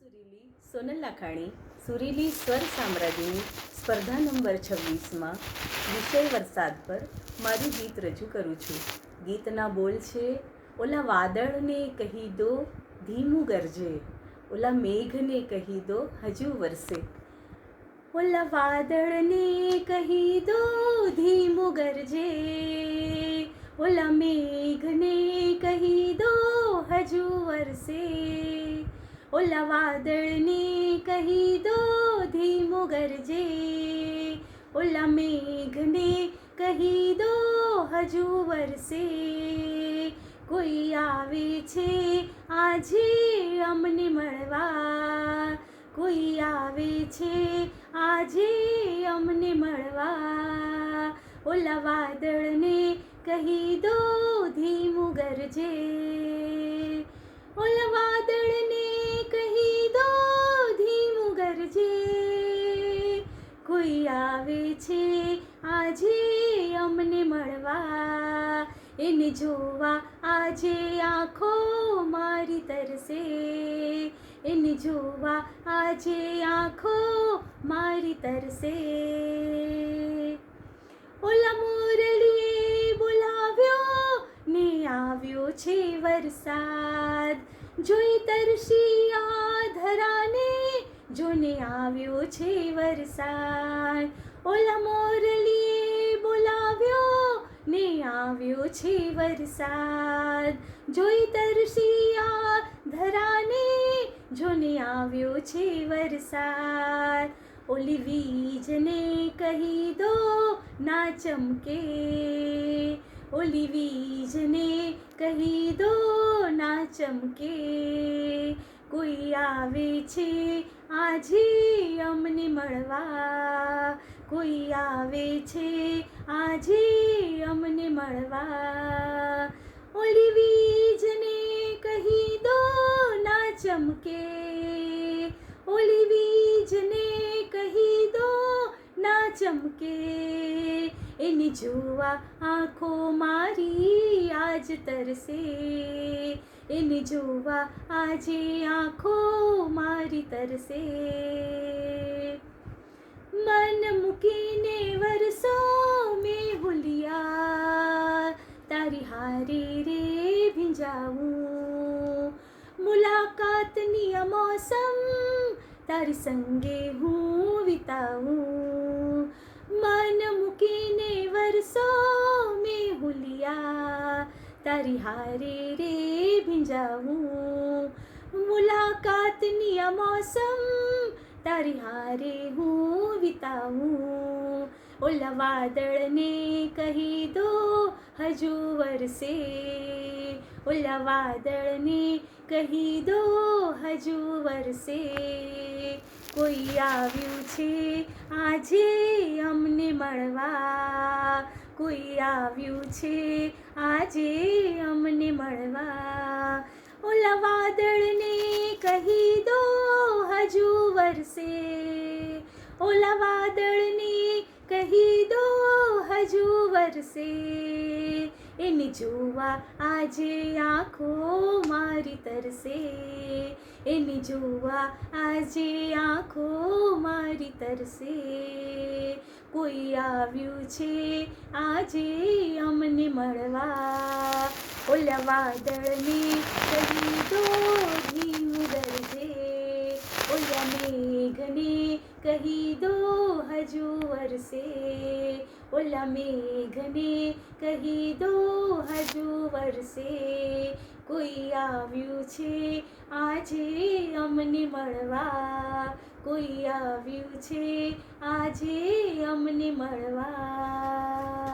સુરીલી સોનલ લાખાણી, સુરીલી સ્વર સામ્રાજ્યની સ્પર્ધા નંબર છવ્વીસમાં વિષય વરસાદ પર મારું ગીત રજૂ કરું છું. ગીતના બોલ છે, ઓલા વાદળને કહી દો, ધીમું ગરજે. ઓલા મેઘને કહી દો, હજુ વરસે. ઓલા વાદળને કહી દો, ધીમું ગરજે. ઓલા મેઘને કહી દો, હજુ વરસે. ઓલા વાદળને કહી દો ધીમું ગરજે. ઓલા મેઘને કહી દો હજુ વરસે. કોઈ આવે છે આજે અમને મળવા. કોઈ આવે છે આજે અમને મળવા. ઓલા વાદળને કહી દો ધીમું ગરજે. અમને મળવા, એને જોવા આજે આંખો મારી તરસે. એને જોવા આજે આંખો મારી તરસે. ઓલા મોરલીએ બોલાવ્યો, ને આવ્યો છે વરસાદ. જોઈ તરસી આ ધરાને, જોને આવ્યો છે વરસાદ. ઓલા મોરલીએ બોલાવ્યો ને આવ્યો છે વરસાદ. જોઈ તરસિયા ધરાને, જોને આવ્યો છે વરસાદ. ઓલી વીજને કહી દો ના ચમકે. ઓલી વીજને કહી દો ના ચમકે. કોઈ આવે છે આજે અમને મળવા? કોઈ આવે છે આજે અમને મળવા? ઓલી વીજને કહી દો ના ચમકે. ઓલી વીજને કહી દો ના ચમકે. એની જોવા આંખો મારી આજ તરસે. એને જોવા આજે આંખો મારી તરસે મન મૂકીને વરસો મેં ભૂલિયા તારી હારી રે ભીંજાવું મુલાકાતની આ મોસમ તારી સંગે હું વિતાવું મન મૂકીને વરસો મેં ભૂલિયા તારી હારે રે ભીંજાવું. મુલાકાતની આ મોસમ, તારી હારે હું વિતાવું. ઓલા વાદળને કહી દો હજુ વરસે. ઓલા વાદળને કહી દો હજુ વરસે. કોઈ આવ્યું છે આજે અમને મળવા. કોઈ આવ્યું છે? આજે અમને મળવા. ઓલા વાદળને કહી દો હજુ વરસે. ઓલા વાદળને કહી દો હજુ વરસે. એને જોવા આજે આંખો મારી તરસે. એને જોવા આજે આંખો મારી તરસે. કોઈ આવ્યું છે આજે અમને મળવા. ઓલા વાદળને કહી દો ધીમું ગરજે ઓલા મેઘને કહી દો હજુ વરસે. ઓલા મેઘને કહી દો હજુ વરસે. કોઈ આવ્યું છે આજે અમને મળવા. કોઈ આવ્યું છે આજે અમને મળવા.